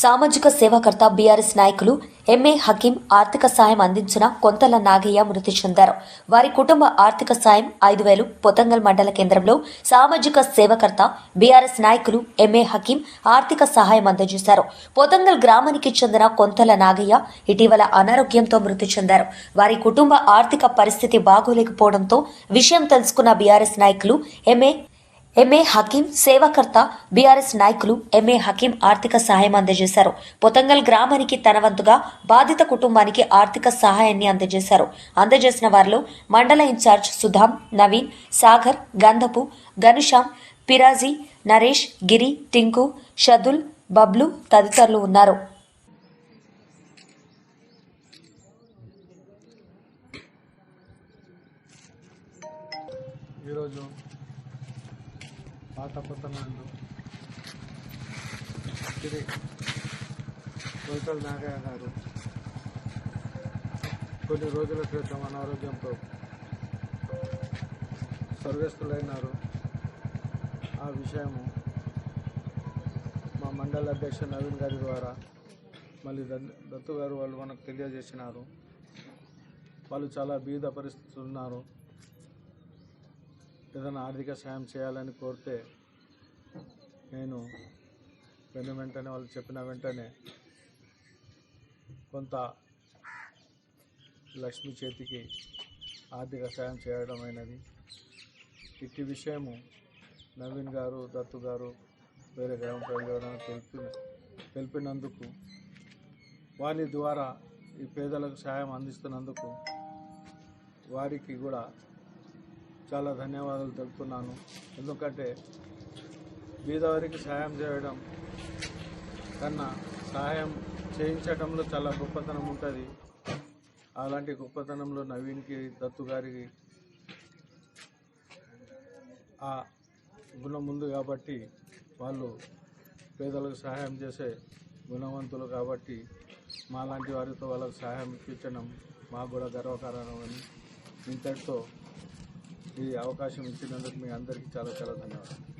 సామాజిక సేవాకర్త బీఆర్ఎస్ నాయకులు ఎంఏ హకీం ఆర్థిక సాయం అందించిన కొంతల నాగయ్య మృతి చెందారు. వారి కుటుంబ ఆర్థిక సాయం ఐదు వేలు. పొతంగల్ మండల కేంద్రంలో సామాజిక సేవకర్త బీఆర్ఎస్ నాయకులు ఎంఏ హకీం ఆర్థిక సహాయం అందజేశారు. పొతంగల్ గ్రామానికి చెందిన కొంతల నాగయ్య ఇటీవల అనారోగ్యంతో మృతి చెందారు. వారి కుటుంబ ఆర్థిక పరిస్థితి బాగోలేకపోవడంతో విషయం తెలుసుకున్న బీఆర్ఎస్ నాయకులు ఎంఏ ఎంఏ హకీం సేవాకర్త బీఆర్ఎస్ నాయకులు ఎంఏ హకీం ఆర్థిక సహాయం అందజేశారు. పొతంగల్ గ్రామానికి తన వంతుగా బాధిత కుటుంబానికి ఆర్థిక సహాయాన్ని అందజేశారు. అందజేసిన వారిలో మండల ఇన్ఛార్జ్ సుధాం నవీన్ సాగర్ గంధపు గనుషాం పిరాజీ నరేష్ గిరి టింకు షదుల్ బబ్లు తదితరులు ఉన్నారు. ఈరోజు పాత పట్టణంలో శ్రీ కోయితల నాగయ్య గారు కొన్ని రోజుల క్రితం అనారోగ్యంతో స్వర్గస్థులైనారు ఆ విషయము మా మండల అధ్యక్ష నవీన్ గారి ద్వారా మళ్ళీ దత్- దత్తు గారు వాళ్ళు మనకు తెలియజేసినారు. వాళ్ళు చాలా బీద పరిస్థితులు ఉన్నారు ఏదైనా ఆర్థిక సాయం చేయాలని కోరితే నేను వెను వెంటనే వాళ్ళు చెప్పిన వెంటనే కొంత లక్ష్మి చేతికి ఆర్థిక సాయం చేయడం అయినది. ఇట్టి విషయము నవీన్ గారు దత్తు గారు వేరే గ్రామ ప్రజలను తెలిపిన తెలిపినందుకు వారి ద్వారా ఈ పేదలకు సాయం అందిస్తున్నందుకు వారికి కూడా చాలా ధన్యవాదాలు తెలుపుతున్నాను. ఎందుకంటే బీదవారికి సహాయం చేయడం కన్నా సహాయం చేయించడంలో చాలా గొప్పతనం ఉంటుంది. అలాంటి గొప్పతనంలో నవీన్కి దత్తు గారికి ఆ గుణం ఉంది కాబట్టి వాళ్ళు పేదలకు సహాయం చేసే గుణవంతులు కాబట్టి మాలాంటి వారితో వాళ్ళకు సహాయం ఇప్పించడం మాకు కూడా గర్వకారణమని ఇంతటితో ఈ అవకాశం ఇచ్చినందుకు మీ అందరికీ చాలా చాలా ధన్యవాదాలు.